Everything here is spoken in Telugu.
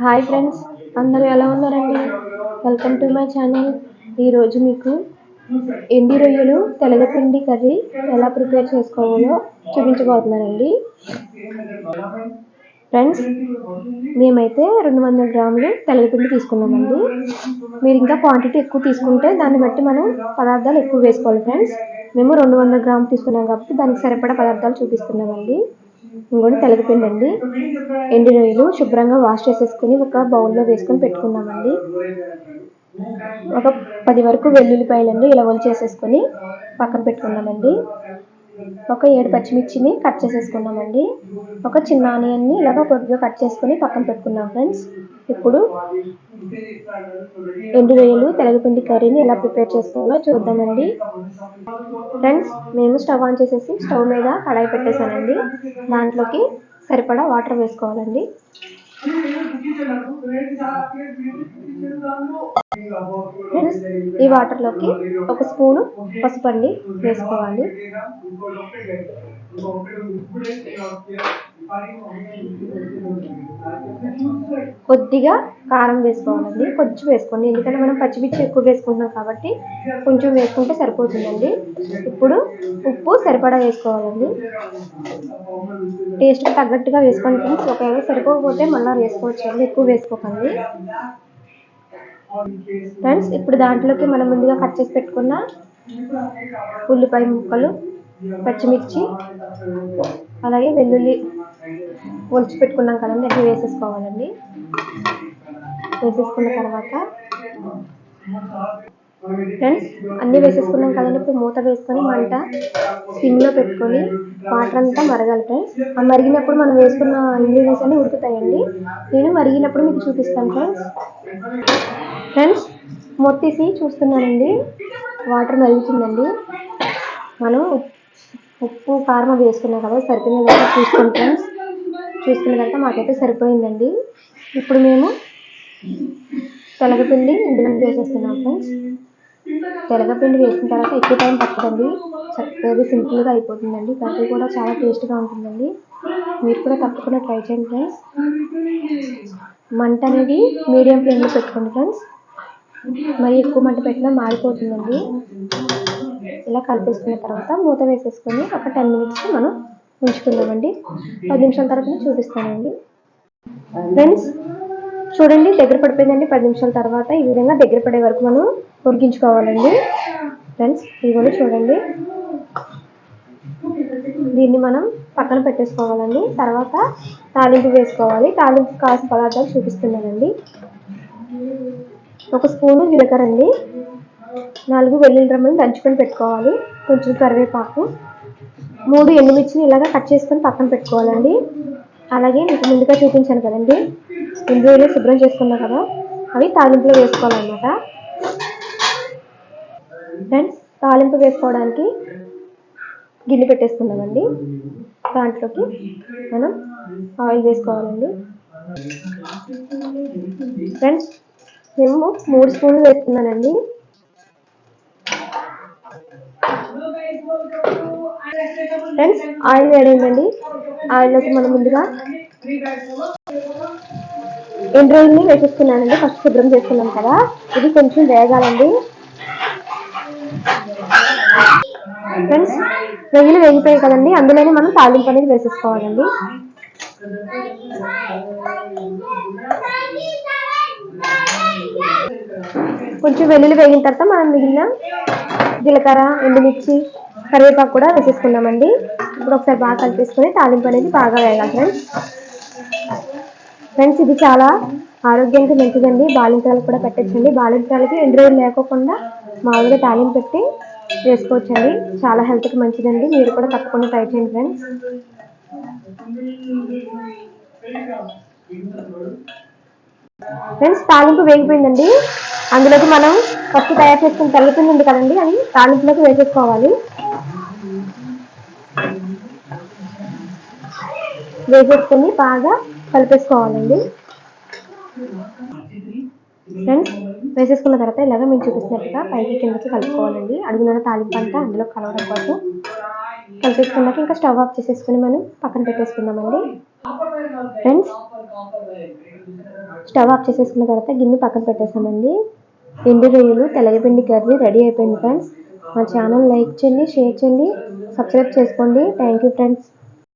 హాయ్ ఫ్రెండ్స్ అందరూ ఎలా ఉన్నారండి? వెల్కమ్ టు మై ఛానల్ ఈరోజు మీకు ఎండి రొయ్యలు తెలగపిండి కర్రీ ఎలా ప్రిపేర్ చేసుకోవాలో చూపించబోతున్నానండి. ఫ్రెండ్స్ మేమైతే రెండు వందల గ్రాములు తెలగపిండి తీసుకున్నామండి. మీరు ఇంకా క్వాంటిటీ ఎక్కువ తీసుకుంటే దాన్ని బట్టి మనం పదార్థాలు ఎక్కువ వేసుకోవాలి ఫ్రెండ్స్ మేము రెండు వందల గ్రాములు తీసుకున్నాం కాబట్టి దానికి సరిపడా పదార్థాలు చూపిస్తున్నామండి. ఇంకోటి తెలగపిండి అండి ఎండి రొయ్యలు శుభ్రంగా వాష్ చేసేసుకుని ఒక బౌల్లో వేసుకొని పెట్టుకున్నామండి ఒక పది వరకు వెల్లుల్లిపాయలండి ఇలా చేసేసుకొని పక్కన పెట్టుకున్నామండి ఒక ఏడు పచ్చిమిర్చిని కట్ చేసేసుకున్నామండి ఒక చిన్న ఆనియన్ని ఇలాగ పొద్దుగా కట్ చేసుకుని పక్కన పెట్టుకున్నాం ఫ్రెండ్స్. ఇప్పుడు ఎండు రొయ్యలు తెలగపిండి కర్రీని ఎలా ప్రిపేర్ చేసుకోవాలో చూద్దామండి. ఫ్రెండ్స్ మేము స్టవ్ ఆన్ చేసేసి స్టవ్ మీద కడాయి పెట్టేశానండి. దాంట్లోకి సరిపడా వాటర్ వేసుకోవాలండి. ఫ్రెండ్స్ ఈ వాటర్లోకి ఒక స్పూను పసుపు అండి వేసుకోవాలి. కొద్దిగా కారం వేసుకోవాలండి. కొంచెం వేసుకోండి. ఎందుకంటే మనం పచ్చిమిర్చి ఎక్కువ వేసుకుంటున్నాం కాబట్టి కొంచెం వేసుకుంటే సరిపోతుందండి. ఇప్పుడు ఉప్పు సరిపడా వేసుకోవాలండి. టేస్ట్కి తగ్గట్టుగా వేసుకోండి ఫ్రెండ్స్. ఒకవేళ సరిపోకపోతే మళ్ళీ వేసుకోవచ్చండి. ఎక్కువ వేసుకోకండి. ఫ్రెండ్స్ ఇప్పుడు దాంట్లోకి మనం ముందుగా కట్ చేసి పెట్టుకున్న ఉల్లిపాయ ముక్కలు పచ్చిమిర్చి అలాగే వెల్లుల్లి ఒలిచి పెట్టుకున్నాం కదండి అది వేసేసుకోవాలండి. వేసేసుకున్న తర్వాత ఫ్రెండ్స్ అన్నీ వేసేసుకున్నాం కదండి. ఇప్పుడు మూత వేసుకొని మంట సిమ్లో పెట్టుకొని వాటర్ అంతా మరగాలి ఫ్రెండ్స్. ఆ మరిగినప్పుడు మనం వేసుకున్న ఇంగ్రీడియంట్స్ అన్నీ ఉడుకుతాయండి. నేను మరిగినప్పుడు మీకు చూపిస్తాను ఫ్రెండ్స్. ఫ్రెండ్స్ మూత చూస్తున్నానండి. వాటర్ మరుగుతుందండి. మనం ఉప్పు కారం వేసుకున్నాం కదా సరిపోయిన విధంగా చూసుకోండి ఫ్రెండ్స్ చూసుకున్న తర్వాత మాకైతే సరిపోయిందండి. ఇప్పుడు మేము తెలగపిండి ఇందులో వేసేస్తున్నాం ఫ్రెండ్స్. తెలగపిండి వేసిన తర్వాత ఎక్కువ టైం పట్టదండి. చక్కగా సింపుల్గా అయిపోతుందండి. కర్రీ కూడా చాలా టేస్ట్గా ఉంటుందండి. మీరు కూడా తప్పకుండా ట్రై చేయండి ఫ్రెండ్స్. మంట అనేది మీడియం ఫ్లేమ్లో పెట్టుకోండి ఫ్రెండ్స్. మరి ఎక్కువ మంట పెట్టినా మారిపోతుందండి ఇలా కలిపేసుకున్న తర్వాత మూత వేసేసుకొని ఒక టెన్ మినిట్స్ మనం ఉంచుకుందామండి. పది నిమిషాల తర్వాత చూపిస్తానండి. ఫ్రెండ్స్ చూడండి దగ్గర పడిపోయిందండి. పది నిమిషాల తర్వాత ఈ విధంగా దగ్గర పడే వరకు మనం ఉడికించుకోవాలండి. ఫ్రెండ్స్ ఇదిగోండి చూడండి. దీన్ని మనం పక్కన పెట్టేసుకోవాలండి. తర్వాత తాలింపు వేసుకోవాలి. తాలింపు కాసిన పదార్థాలు చూపిస్తున్నానండి. ఒక స్పూను జీలకర్ర అండి. నాలుగు వెల్లుల్లి రమ్మని దంచుకొని పెట్టుకోవాలి. కొంచెం కరివేపాకు. మూడు ఎండుమిర్చిని ఇలాగ కట్ చేసుకొని పక్కన పెట్టుకోవాలండి. అలాగే మీకు ముందుగా చూపించాను కదండి. ఇందులో శుభ్రం చేసుకున్నా కదా. అవి తాలింపులో వేసుకోవాలన్నమాట. ఫ్రెండ్స్ తాలింపు వేసుకోవడానికి గిన్నె పెట్టేసుకున్నామండి దాంట్లోకి మనం ఆయిల్ వేసుకోవాలండి. ఫ్రెండ్స్ మేము మూడు స్పూన్లు వేసుకున్నానండి. ఫ్రెండ్స్ ఆయిల్ వేడైందండి. ఆయిల్లోకి మనం ముందుగా ఎండ్రాయిల్ని రొయ్యల్ని వేసేసుకున్నానండి. ఫస్ట్ శుభ్రం చేసుకున్నాం కదా. ఇది కొంచెం వేగాలండి. ఫ్రెండ్స్ నెయ్యిలు వేగిపోయాయి కదండి. అందులోనే మనం తాలింపు అనేది వేసేసుకోవాలండి. కొంచెం వెల్లుల్లి వేగిన తర్వాత మనం మిగిలిన జీలకర్ర ఎండుమిర్చి కరివేపాకు కూడా వేసేసుకున్నామండి ఇప్పుడు ఒకసారి బాగా కలిపేసుకొని తాలింపు అనేది బాగా వేయాలి ఫ్రెండ్స్ ఫ్రెండ్స్ ఇది చాలా ఆరోగ్యానికి మంచిదండి. బాలింతరాలు కూడా పెట్టచ్చండి. బాలింతరాలకి ఎండు రోజులు లేకోకుండా మామూలుగా తాలింపు పెట్టి వేసుకోవచ్చండి. చాలా హెల్త్కి మంచిదండి. మీరు కూడా తప్పకుండా ట్రై చేయండి ఫ్రెండ్స్ ఫ్రెండ్స్ తాలింపు వేగిపోయిందండి. అందులోకి మనం ఫస్ట్ తయారు చేసుకుని తెల్లపిండి ఉంది కదండి అది తాలింపులోకి వేసేసుకోవాలి. వేసేసుకుని బాగా కలిపేసుకోవాలండి. ఫ్రెండ్స్ వేసేసుకున్న తర్వాత ఇలాగ మేము చూపిస్తున్నట్టుగా పైకి కిందకి కలుపుకోవాలండి. అడుగున తాలింపు అంతా అందులో కలవడం కోసం కలిపేసుకున్నాక ఇంకా స్టవ్ ఆఫ్ చేసేసుకుని మనం పక్కన పెట్టేసుకుందామండి. ఫ్రెండ్స్ స్టవ్ ఆఫ్ చేసేసుకున్న తర్వాత గిన్నె పక్కన పెట్టేసామండి ఎండు రొయ్యలు తెల్లగపిండి కర్రీ రెడీ అయిపోయింది ఫ్రెండ్స్ మా ఛానల్ లైక్ చేయండి షేర్ చేయండి సబ్స్క్రైబ్ చేసుకోండి. Thank you friends